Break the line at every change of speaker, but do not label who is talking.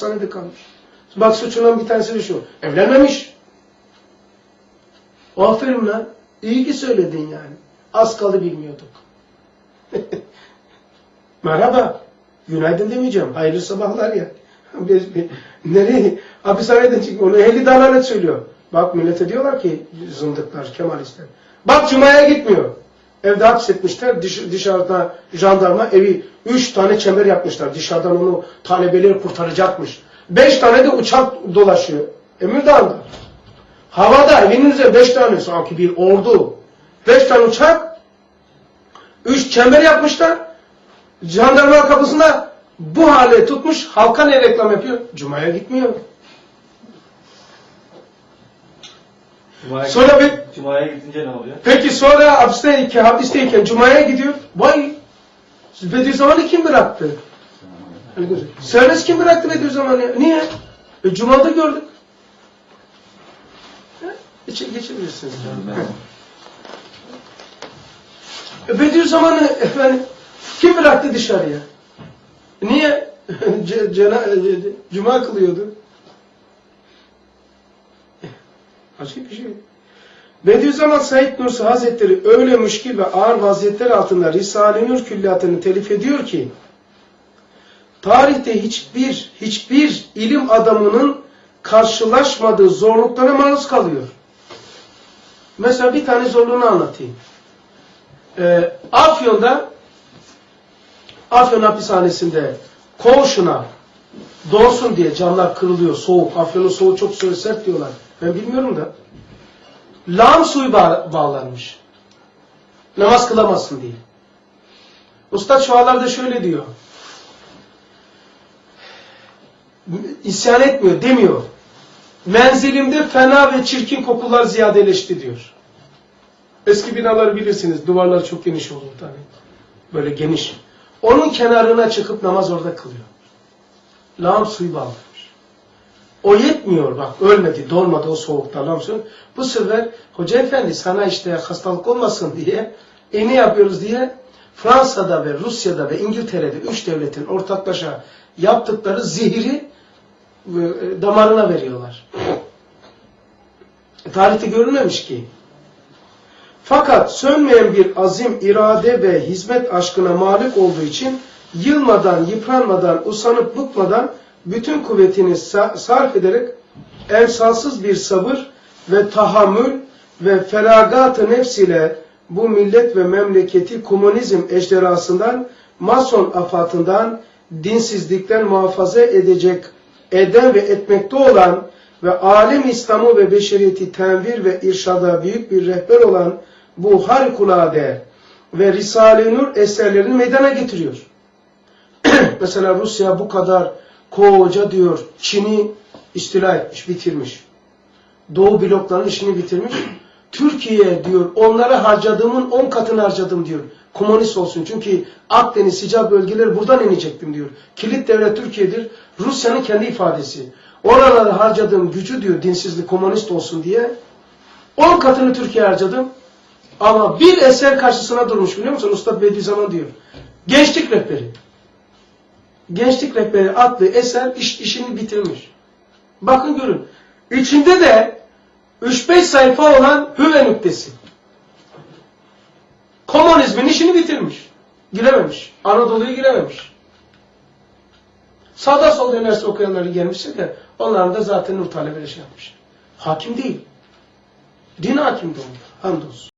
hastanede kalmış. Bak suçunun bir tanesi de şu. Evlenmemiş. Aferin lan. İyi ki söyledin yani. Az kaldı bilmiyorduk. Merhaba. Günaydın demeyeceğim. Hayırlı sabahlar ya. Nereye? Hapishaneden çıkma. Onu ehli dalalet söylüyor. Bak millete diyorlar ki zındıklar, kemalistler. Bak Cuma'ya gitmiyor. Evde hapsetmişler. Dış, dışarıda jandarma evi üç tane çember yapmışlar. Dışarıdan onu talebeleri kurtaracakmış. Beş tane de uçak dolaşıyor. Emirdağ'da. Havada evinin üzerinde beş tane sanki bir ordu. Beş tane uçak. Üç çember yapmışlar. Jandarma kapısında bu hale tutmuş. Halka ne reklam yapıyor? Cuma'ya gitmiyor.
Cuma'ya,
Sonra bir
Cuma'ya gidince ne oluyor?
Peki sonra hapisteyken, hapisteyken Cuma'ya gidiyor. Vay! Bediüzzaman'ı kim bıraktı? Hani Serbest kim bıraktı Bediüzzaman'ı? Niye? E, Cuma'da gördük. İçe geçebilirsiniz. E, Bediüzzaman'ı efendim kim bıraktı dışarıya? Niye? Cena- e, Cuma kılıyordu. Acayip bir şey. Bediüzzaman Said Nursi Hazretleri öyle müşkil ve ağır vaziyetler altında Risale-i Nur külliyatını telif ediyor ki tarihte hiçbir hiçbir ilim adamının karşılaşmadığı zorluklara maruz kalıyor. Mesela bir tane zorluğunu anlatayım. Ee, Afyon'da Afyon hapishanesinde koğuşuna doğsun diye camlar kırılıyor soğuk. Afyon'un soğuğu çok sert diyorlar. Ben bilmiyorum da lağım suyu bağ- bağlanmış. Namaz kılamazsın diye. Ustad şualarda şöyle diyor. İsyan etmiyor, demiyor. Menzilimde fena ve çirkin kokular ziyadeleşti diyor. Eski binaları bilirsiniz. Duvarlar çok geniş olur tabii. Böyle geniş. Onun kenarına çıkıp namaz orada kılıyor. Lağım suyu bağlamış. O yetmiyor bak ölmedi dolmadı o soğukta lağım suyu. Bu sefer hoca efendi sana işte hastalık olmasın diye e ne yapıyoruz diye Fransa'da ve Rusya'da ve İngiltere'de üç devletin ortaklaşa yaptıkları zehri e, damarına veriyorlar. Tarihte görülmemiş ki. Fakat sönmeyen bir azim, irade ve hizmet aşkına malik olduğu için yılmadan, yıpranmadan, usanıp bıkmadan bütün kuvvetini sa- sarf ederek emsalsız bir sabır ve tahammül ve feragat-ı nefs ile bu millet ve memleketi komünizm ejderhasından, mason afatından, dinsizlikten muhafaza edecek, eden ve etmekte olan ve alem İslam'ı ve beşeriyeti tenvir ve irşada büyük bir rehber olan bu harikulade ve Risale-i Nur eserlerini meydana getiriyor. Mesela Rusya bu kadar koca diyor Çin'i istila etmiş, bitirmiş. Doğu blokların işini bitirmiş. Türkiye diyor onlara harcadığımın on katını harcadım diyor. Komünist olsun. Çünkü Akdeniz sıcak bölgeleri buradan inecektim diyor. Kilit devlet Türkiye'dir. Rusya'nın kendi ifadesi. Oralara harcadığım gücü diyor dinsizlik komünist olsun diye. On katını Türkiye harcadım. Ama bir eser karşısına durmuş biliyor musun? Ustad Bediüzzaman diyor. Gençlik rehberi. Gençlik Rehberi adlı eser iş, işini bitirmiş. Bakın görün. İçinde de 3-5 sayfa olan hüve nüktesi. Komünizmin işini bitirmiş. Girememiş. Anadolu'ya girememiş. Sağda solda üniversite okuyanları gelmişse de onların da zaten nur talebeleri şey yapmış. Hakim değil. Din hakim de onlar. Hamdolsun.